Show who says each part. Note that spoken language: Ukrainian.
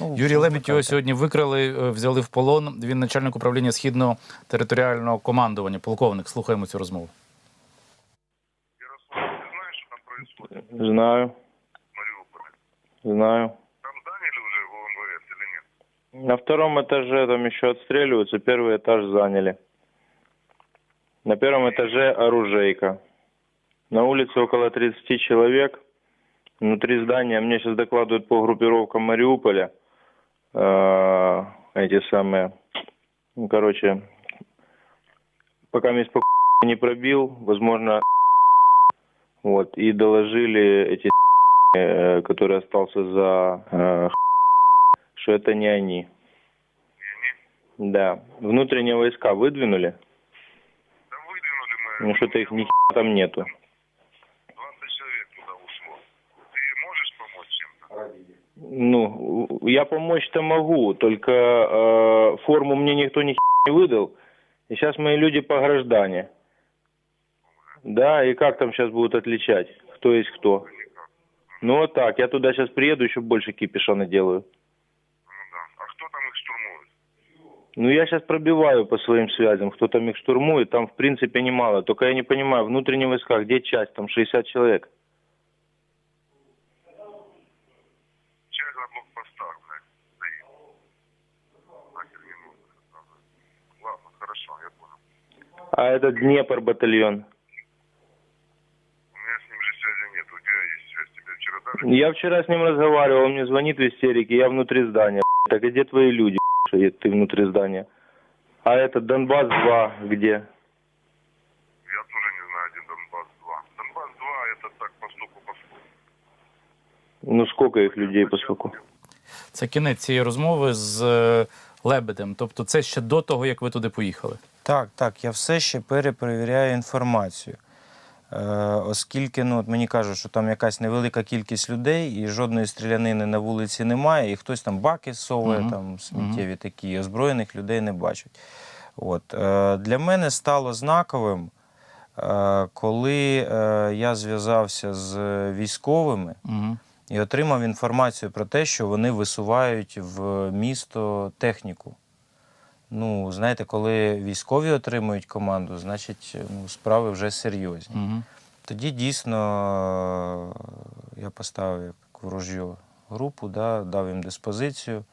Speaker 1: Ну,
Speaker 2: Юрій Лебідь його сьогодні викрали, е, взяли в полон. Він начальник управління східного територіального командування. Полковник, слухаємо цю розмову.
Speaker 3: Ярослав, ти знаєш, що там відбувається?
Speaker 4: Знаю. Знаю.
Speaker 3: Там зайняли вже в ОМВС чи
Speaker 4: На втором этаже там еще отстреливаются, первый этаж заняли. На первом этаже оружейка. На улице около 30 человек. Внутри здания мне сейчас докладывают по группировкам Мариуполя. э, эти самые, ну, короче, пока мисс по не пробил, возможно, вот, и доложили эти э, который остался за э, что это не они. Да. Внутренние войска выдвинули?
Speaker 3: Да выдвинули мы.
Speaker 4: Ну что-то их ни там нету. Я помочь-то могу, только э, форму мне никто ни не выдал. И сейчас мои люди по граждане. Да, и как там сейчас будут отличать, кто есть кто? Ну вот так, я туда сейчас приеду, еще больше кипиша наделаю.
Speaker 3: Ну да, а кто там их штурмует?
Speaker 4: Ну я сейчас пробиваю по своим связям, кто там их штурмует, там в принципе немало. Только я не понимаю, внутренние войска, где часть, там 60 человек.
Speaker 3: блокпостах, блядь, стоит. Нахер не нужно. Ладно, хорошо, я понял.
Speaker 4: А это Днепр батальон?
Speaker 3: У меня с ним же связи нет, у тебя есть связь, тебе вчера дали?
Speaker 4: Я вчера с ним разговаривал, он мне звонит в истерике, я внутри здания. Так а где твои люди, ты внутри здания? А это Донбасс-2 где? Ну, скільки їх людей поскільки?
Speaker 2: Це кінець цієї розмови з е, лебедем. Тобто, це ще до того, як ви туди поїхали.
Speaker 1: Так, так. Я все ще перепровіряю інформацію. Е, Оскільки ну, от мені кажуть, що там якась невелика кількість людей, і жодної стрілянини на вулиці немає, і хтось там баки совує,
Speaker 2: угу.
Speaker 1: там сміттєві такі, озброєних людей не бачать. От. Е, Для мене стало знаковим. Е, коли е, я зв'язався з військовими,
Speaker 2: угу
Speaker 1: і отримав інформацію про те, що вони висувають в місто техніку. Ну, знаєте, коли військові отримують команду, значить ну, справи вже серйозні.
Speaker 2: Угу.
Speaker 1: Тоді дійсно е, я поставив як ворожю групу, да, дав їм диспозицію.